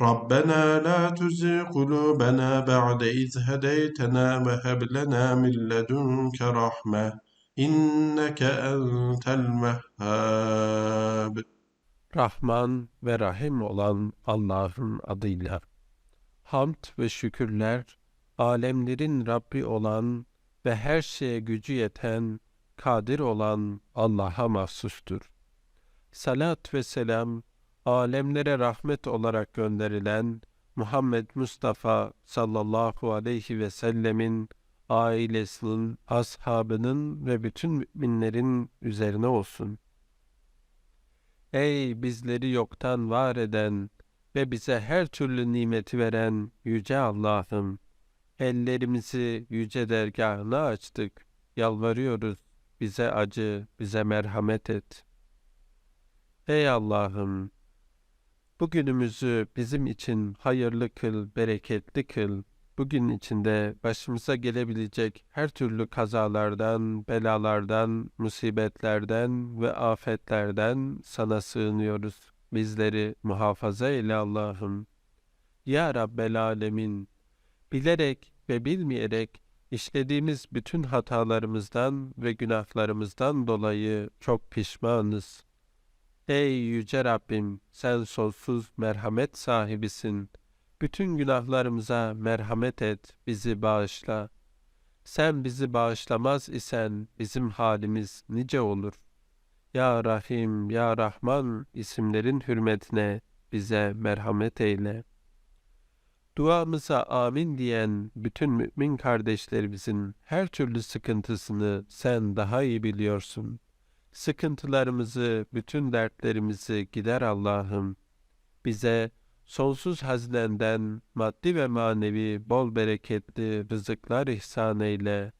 ربنا لا تزغ قلوبنا بعد إذ هديتنا وهب لنا من لدنك رحمة إنك أنت الوهاب Rahman ve Rahim olan Allah'ın adıyla. Hamd ve şükürler, alemlerin Rabbi olan ve her şeye gücü yeten, kadir olan Allah'a mahsustur. Salat ve selam, alemlere rahmet olarak gönderilen Muhammed Mustafa sallallahu aleyhi ve sellemin ailesinin, ashabının ve bütün müminlerin üzerine olsun. Ey bizleri yoktan var eden ve bize her türlü nimeti veren yüce Allah'ım, ellerimizi yüce dergahına açtık, yalvarıyoruz, bize acı, bize merhamet et. Ey Allah'ım, bugünümüzü bizim için hayırlı kıl, bereketli kıl, bugün içinde başımıza gelebilecek her türlü kazalardan, belalardan, musibetlerden ve afetlerden sana sığınıyoruz. Bizleri muhafaza eyle Allah'ım. Ya Rabbel Alemin, bilerek ve bilmeyerek işlediğimiz bütün hatalarımızdan ve günahlarımızdan dolayı çok pişmanız. Ey yüce Rabbim, sen sonsuz merhamet sahibisin. Bütün günahlarımıza merhamet et, bizi bağışla. Sen bizi bağışlamaz isen bizim halimiz nice olur. Ya Rahim, Ya Rahman isimlerin hürmetine bize merhamet eyle. Duamıza amin diyen bütün mümin kardeşlerimizin her türlü sıkıntısını sen daha iyi biliyorsun. Sıkıntılarımızı, bütün dertlerimizi gider Allah'ım. Bize sonsuz hazinenden maddi ve manevi bol bereketli rızıklar ihsan eyle.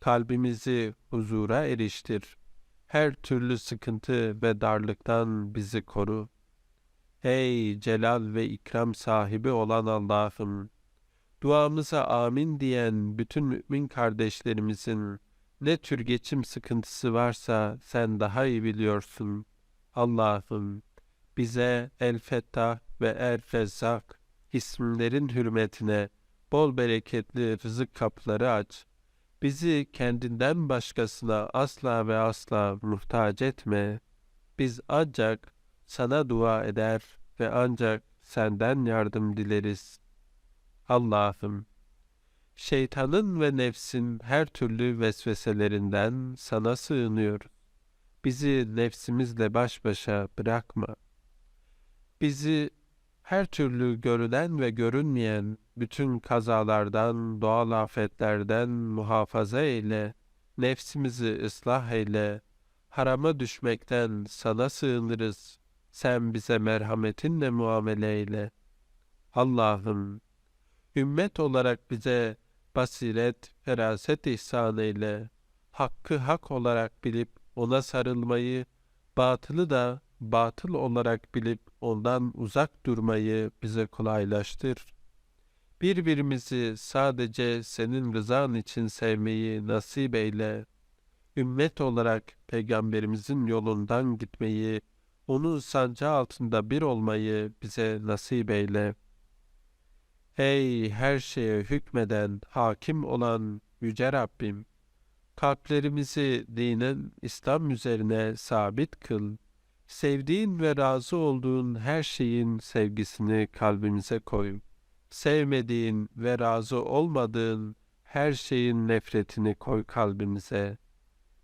Kalbimizi huzura eriştir. Her türlü sıkıntı ve darlıktan bizi koru. Ey celal ve ikram sahibi olan Allah'ım! Duamıza amin diyen bütün mümin kardeşlerimizin ne tür geçim sıkıntısı varsa sen daha iyi biliyorsun. Allah'ım bize El Fettah ve El Rezzak isimlerin hürmetine bol bereketli rızık kapıları aç. Bizi kendinden başkasına asla ve asla muhtaç etme. Biz ancak sana dua eder ve ancak senden yardım dileriz. Allah'ım, şeytanın ve nefsin her türlü vesveselerinden sana sığınıyoruz. Bizi nefsimizle baş başa bırakma. Bizi her türlü görülen ve görünmeyen bütün kazalardan, doğal afetlerden muhafaza eyle, nefsimizi ıslah eyle, harama düşmekten sana sığınırız. Sen bize merhametinle muamele eyle. Allah'ım, ümmet olarak bize basiret, feraset ihsan eyle. Hakkı hak olarak bilip ona sarılmayı, batılı da batıl olarak bilip ondan uzak durmayı bize kolaylaştır. Birbirimizi sadece senin rızan için sevmeyi nasip eyle. Ümmet olarak peygamberimizin yolundan gitmeyi, onun sancağı altında bir olmayı bize nasip eyle. Ey her şeye hükmeden, hakim olan Yüce Rabbim! Kalplerimizi dinin İslam üzerine sabit kıl. Sevdiğin ve razı olduğun her şeyin sevgisini kalbimize koy. Sevmediğin ve razı olmadığın her şeyin nefretini koy kalbimize.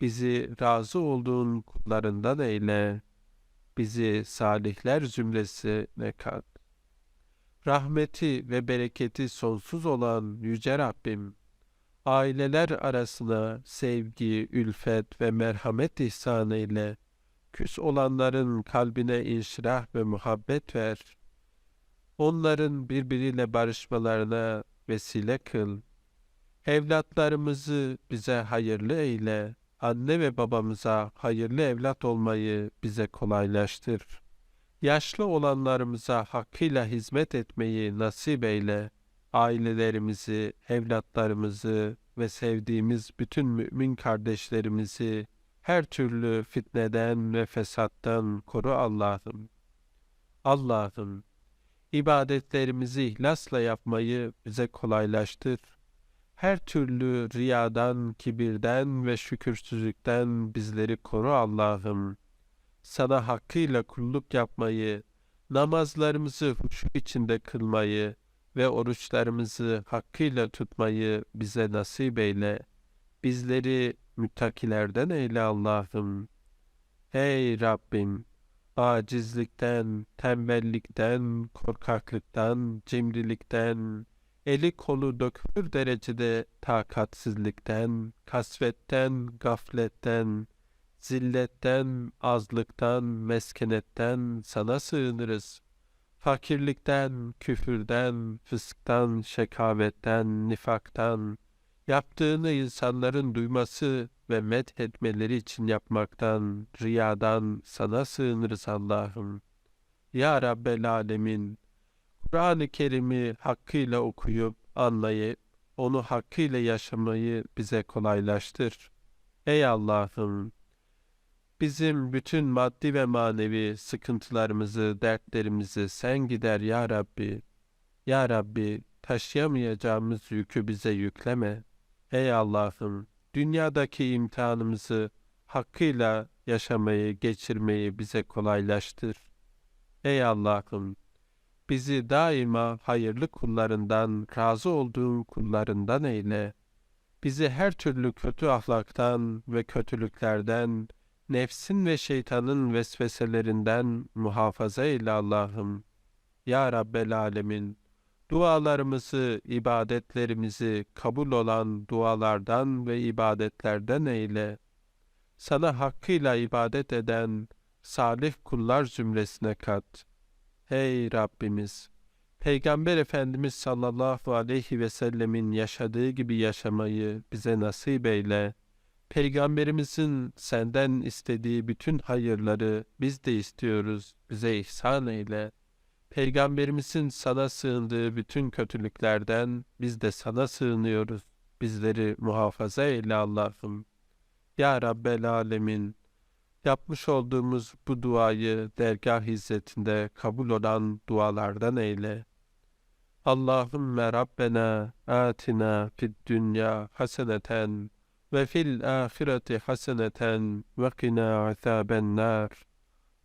bizi razı olduğun kullarından eyle. Bizi salihler zümresine kat. Rahmeti ve bereketi sonsuz olan Yüce Rabbim, aileler arasına sevgi, ülfet ve merhamet ihsan eyle. Küs olanların kalbine inşirah ve muhabbet ver. Onların birbiriyle barışmalarına vesile kıl. Evlatlarımızı bize hayırlı eyle. Anne ve babamıza hayırlı evlat olmayı bize kolaylaştır. Yaşlı olanlarımıza hakkıyla hizmet etmeyi nasip eyle. Ailelerimizi, evlatlarımızı ve sevdiğimiz bütün mümin kardeşlerimizi her türlü fitneden ve fesattan koru Allah'ım. Allah'ım, ibadetlerimizi ihlasla yapmayı bize kolaylaştır. Her türlü riyadan, kibirden ve şükürsüzlükten bizleri koru Allah'ım. Sana hakkıyla kulluk yapmayı, namazlarımızı huşu içinde kılmayı ve oruçlarımızı hakkıyla tutmayı bize nasip eyle. Bizleri müttakilerden eyle Allah'ım. Ey Rabbim! Acizlikten, tembellikten, korkaklıktan, cimrilikten, eli kolu dökülür derecede takatsizlikten, kasvetten, gafletten, zilletten, azlıktan, meskenetten sana sığınırız. Fakirlikten, küfürden, fısktan, şekavetten, nifaktan, yaptığını insanların duyması ve methetmeleri için yapmaktan, riyadan sana sığınırız Allah'ım. Ya Rabbel Alemin, Kur'an-ı Kerim'i hakkıyla okuyup, anlayıp, onu hakkıyla yaşamayı bize kolaylaştır. Ey Allah'ım! Bizim bütün maddi ve manevi sıkıntılarımızı, dertlerimizi sen gider ya Rabbi. Ya Rabbi, taşıyamayacağımız yükü bize yükleme. Ey Allah'ım, dünyadaki imtihanımızı hakkıyla yaşamayı, geçirmeyi bize kolaylaştır. Ey Allah'ım, bizi daima hayırlı kullarından, razı olduğun kullarından eyle. Bizi her türlü kötü ahlaktan ve kötülüklerden, nefsin ve şeytanın vesveselerinden muhafaza eyle Allah'ım. Ya Rabbel Alemin, dualarımızı, ibadetlerimizi kabul olan dualardan ve ibadetlerden eyle. Sana hakkıyla ibadet eden salih kullar zümresine kat. Ey Rabbimiz! Peygamber Efendimiz sallallahu aleyhi ve sellemin yaşadığı gibi yaşamayı bize nasip eyle. Peygamberimizin senden istediği bütün hayırları biz de istiyoruz, bize ihsan eyle. Peygamberimizin sana sığındığı bütün kötülüklerden biz de sana sığınıyoruz. Bizleri muhafaza eyle Allah'ım. Ya Rabbel Alemin, yapmış olduğumuz bu duayı dergah hizmetinde kabul olan dualardan eyle. Allahümme Rabbena atina fid dünya haseneten وفي الآخرة حسنة وقنا عذاب النار.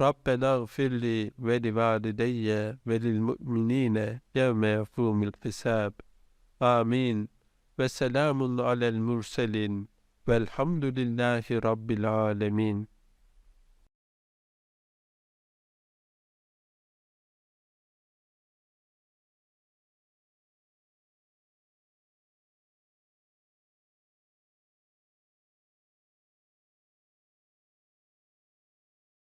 ربنا اغفر لي ولوالدي وللمؤمنين يوم يقوم الحساب. آمين. وسلام على المرسلين. والحمد لله رب العالمين.